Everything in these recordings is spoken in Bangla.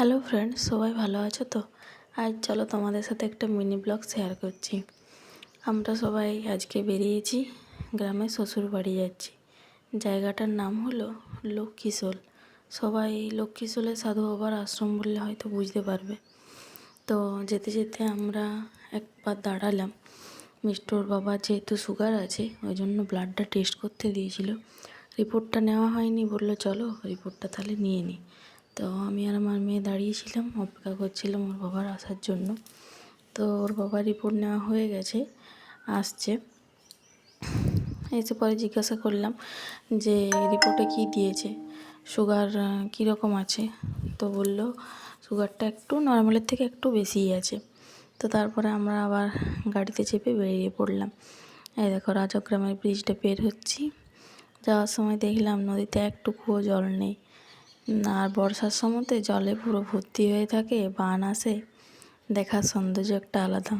হ্যালো ফ্রেন্ডস সবাই ভালো আছো তো? আজ চলো তোমাদের সাথে একটা মিনি ব্লগ শেয়ার করছি। আমরা সবাই আজকে বেরিয়েছি, গ্রামে শ্বশুর বাড়ি যাচ্ছি। জায়গাটার নাম হলো লক্ষ্মীশোল। সবাই লক্ষ্মীশোলের সাধু বাবার আশ্রম বললে হয়তো বুঝতে পারবে। তো যেতে যেতে আমরা একবার দাঁড়ালাম। মিষ্টর বাবা যেহেতু সুগার আছে, ওই জন্য ব্লাডটা টেস্ট করতে দিয়েছিল। রিপোর্টটা নেওয়া হয়নি, বলল চলো রিপোর্টটা তাহলে নিয়ে নিই তো আমি আর আমার মেয়ে দাঁড়িয়েছিলাম, অপেক্ষা করছিলাম ওর বাবার আসার জন্য। তো ওর বাবার রিপোর্ট নেওয়া হয়ে গেছে, আসছে। এসে পরে জিজ্ঞাসা করলাম যে রিপোর্টে কি দিয়েছে? সুগার কীরকম আছে? তো বলল সুগারটা একটু নর্মালের থেকে একটু বেশিই আছে। তো তারপরে আমরা আবার গাড়িতে চেপে বেরিয়ে পড়লাম। এই দেখো, রাজগ্রামের ব্রিজটা বের হচ্ছি। যাওয়ার সময় দেখলাম নদীতে একটুকুও জল নেই। আর বর্ষার সময়তে জলে পুরো ভর্তি হয়ে থাকে, বান আসে। দেখার সৌন্দর্য একটা আলাদা।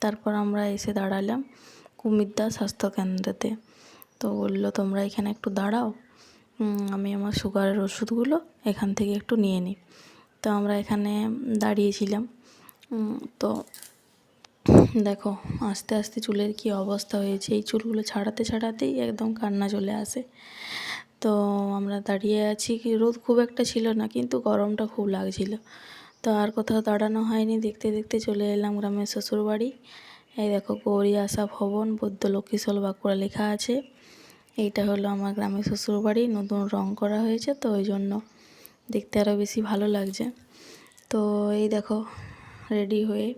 তারপর আমরা এসে দাঁড়ালাম কুমিরদা স্বাস্থ্যকেন্দ্রেতে। তো বলল, তোমরা এখানে একটু দাঁড়াও। আমি আমার সুগারের ওষুধগুলো এখান থেকে একটু নিয়ে নিই। তো আমরা এখানে দাঁড়িয়েছিলাম। তো দেখো, আস্তে আস্তে চুলের কি অবস্থা হয়েছে। এই চুলগুলো ছাড়াতে, ছাড়াতেই একদম কান্না চলে আসে। তো আমরা দাঁড়িয়ে আছি কি, রোদ খুব একটা ছিল না, কিন্তু গরমটা খুব লাগছিল। তো আর কোথাও দাঁড়ানো হয়নি, দেখতে দেখতে চলে এলাম গ্রামের শ্বশুরবাড়ি। এই দেখো গৌরী আশা ভবন, বৌদ্ধ লক্ষ্মীশোল বাঁকুড়া লেখা আছে। এইটা হলো আমার গ্রামের শ্বশুরবাড়ি, নতুন রং করা হয়েছে, তো ওই জন্য দেখতে আরও বেশি ভালো লাগছে। তো এই দেখো রেডি হয়ে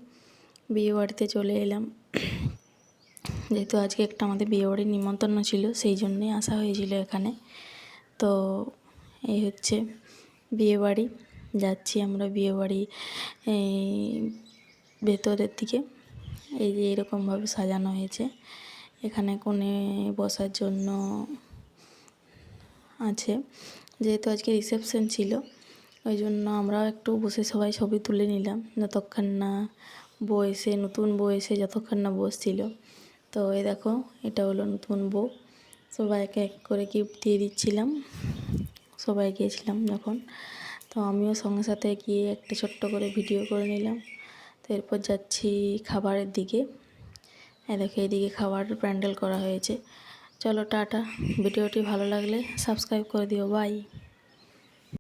বিয়ে বাড়িতে চলে এলাম। যেহেতু আজকে একটা আমাদের বিয়ে বাড়ির নিমন্ত্রণ ছিল, সেই জন্যেই আসা হয়েছিল এখানে। তো এই হচ্ছে বিয়েবাড়ি যাচ্ছি আমরা বিয়েবাড়ি ভেতরের দিকে। এই যে এরকমভাবে সাজানো হয়েছে। এখানে কোণে বসার জন্য আছে। যেহেতু আজকে রিসেপশন ছিল, ওই জন্য আমরাও একটু বসে সবাই ছবি তুলে নিলাম। যতক্ষণ না বউ এসে, নতুন বউ এসে যতক্ষণ না বসছিল। তো এই দেখো, এটা হলো নতুন বউ। সবাইকে এক করে গিফট দিয়ে দিচ্ছিলাম। সবাই গিয়েছিলাম যখন। তো আমিও সঙ্গে সাথে গিয়ে একটা ছোট্ট করে ভিডিও করে নিলাম। তো এরপর যাচ্ছি খাবারের দিকে। এই দেখো এদিকে খাবার প্যান্ডেল করা হয়েছে। চলো, টাটা। ভিডিওটি ভালো লাগলে সাবস্ক্রাইব করে দিও। বাই।